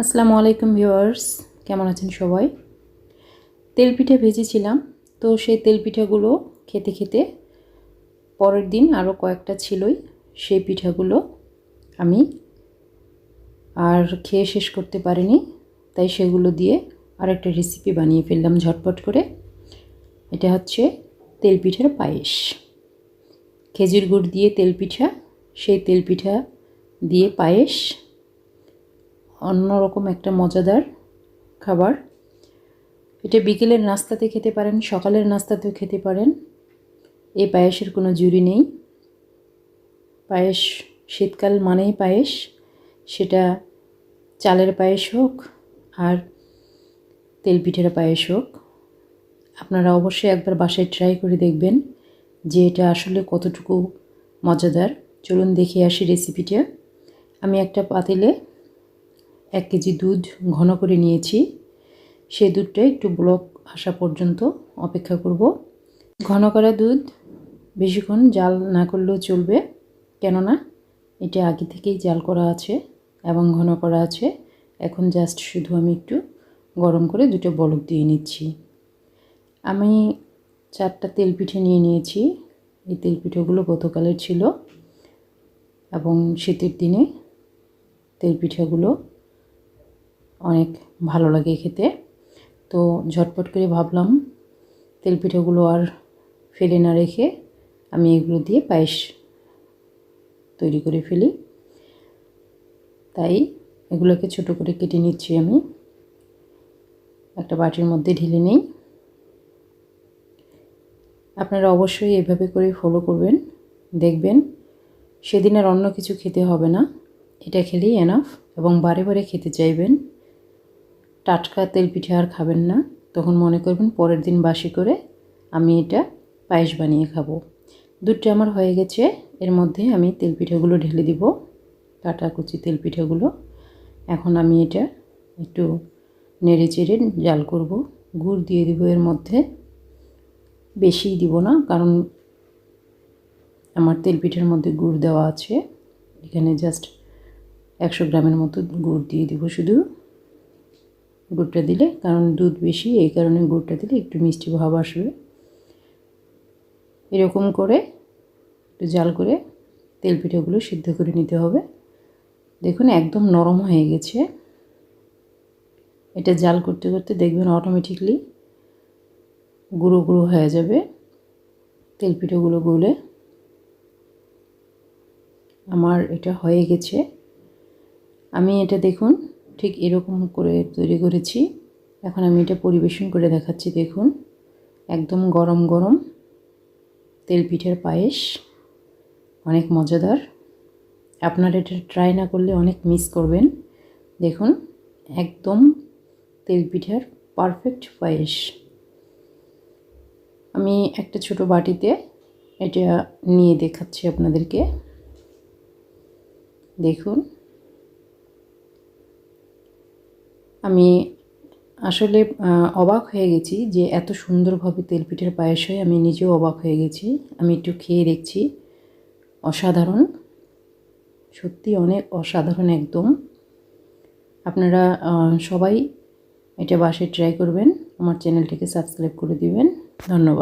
আসসালামু আলাইকুম ভিউয়ার্স, কেমন আছেন সবাই? তেল পিঠা ভেজেছিলাম, তো সেই তেল পিঠাগুলো খেতে খেতে পরের দিন আরও কয়েকটা ছিলই, সেই পিঠাগুলো আমি আর খেয়ে শেষ করতে পারিনি, তাই সেগুলো দিয়ে আরেকটা রেসিপি বানিয়ে ফেললাম ঝটপট করে। এটা হচ্ছে তেল পিঠার পায়েস। খেজুর গুড় দিয়ে তেল পিঠা সেই তেল পিঠা দিয়ে পায়েস অন্যরকম একটা মজাদার খাবার। এটা বিকেলের নাস্তাতে খেতে পারেন, সকালের নাস্তাতেও খেতে পারেন। এই পায়েসের কোনো জুড়ি নেই। পায়েস শীতকাল মানেই পায়েস। সেটা চালের পায়েস হোক আর তেল পিঠের পায়েস হোক। আপনারা অবশ্যই একবার বাসায় ট্রাই করে দেখবেন যে এটা আসলে কতটুকু মজাদার। চলুন দেখে আসি রেসিপিটা। আমি একটা পাতিলে এক কেজি দুধ ঘন করে নিয়েছি। সেই দুধটা একটু ব্লক আসা পর্যন্ত অপেক্ষা করব। ঘন করা দুধ বেশিক্ষণ জাল না করলেও চলবে, কেননা এটা আগে থেকেই জাল করা আছে এবং ঘন করা আছে। এখন জাস্ট শুধু আমি একটু গরম করে দুটো বলক দিয়ে নিচ্ছি। আমি চারটা তেল পিঠে নিয়ে নিয়েছি। এই তেল পিঠেগুলো গতকালের ছিল এবং শীতের দিনে তেল পিঠাগুলো অনেক ভালো লাগে খেতে। তো ঝটপট করে ভাবলাম তেল পিঠাগুলো আর ফেলে না রেখে আমি এগুলো দিয়ে পায়েস তৈরি করে ফেলি। তাই এগুলোকে ছোট করে কেটে নিচ্ছি আমি। একটা বাটির মধ্যে ঢেলে নেই। আপনারা অবশ্যই এভাবে করে ফলো করবেন, দেখবেন। সেদিন আর অন্য কিছু খেতে হবে না। এটা খেলেই এনাফ এবং বারে বারে খেতে চাইবেন। টাটকা তেল পিঠে আর খাবেন না। তখন মনে করবেন পরের দিন বাসি করে আমি এটা পায়েস বানিয়ে খাব। দুধটা আমার হয়ে গেছে। এর মধ্যে আমি তেল পিঠাগুলো ঢেলে দিব। কাটা কুচি তেল পিঠাগুলো। এখন আমি এটা একটু নেড়ে চেড়ে জাল করব। গুড় দিয়ে দিব এর মধ্যে। বেশি দিব না, কারণ আমার তেল পিঠার মধ্যে গুড় দেওয়া আছে। এখানে জাস্ট একশো গ্রামের মতো গুড় দিয়ে দিব শুধু। গুড়টা দিলে, কারণ দুধ বেশি, এই কারণে গুড়টা দিলে একটু মিষ্টি ভাব আসবে। এরকম করে একটু জাল করে তেল পিঠাগুলো সিদ্ধ করে নিতে হবে। দেখুন, একদম নরম হয়ে গেছে। এটা জাল করতে করতে দেখবেন অটোমেটিকলি গুঁড়ো গুঁড়ো হয়ে যাবে। তেল পিঠাগুলো গুলে আমার এটা হয়ে গেছে। আমি এটা দেখুন ঠিক এরকম করে তৈরি করেছি। এখন আমি এটা পরিবেশন করে দেখাচ্ছি, দেখুন। একদম গরম গরম তেল পিঠের পায়েস। অনেক মজাদার। আপনারা এটা ট্রাই না করলে অনেক মিস করবেন। দেখুন, একদম তেল পিঠার পারফেক্ট পায়েস। আমি একটা ছোট বাটিতে এটা নিয়ে দেখাচ্ছি আপনাদেরকে। দেখুন। আমি আসলে অবাক হয়ে গেছি যে এত সুন্দরভাবে তেলপিঠের পায়েস হয় আমি নিজেও অবাক হয়ে গেছি। আমি একটু খেয়ে দেখছি। অসাধারণ। সত্যি অনেক অসাধারণ একদম। আপনারা সবাই এটা বাসে ট্রাই করবেন। আমার চ্যানেলটিকে সাবস্ক্রাইব করে দিবেন। ধন্যবাদ।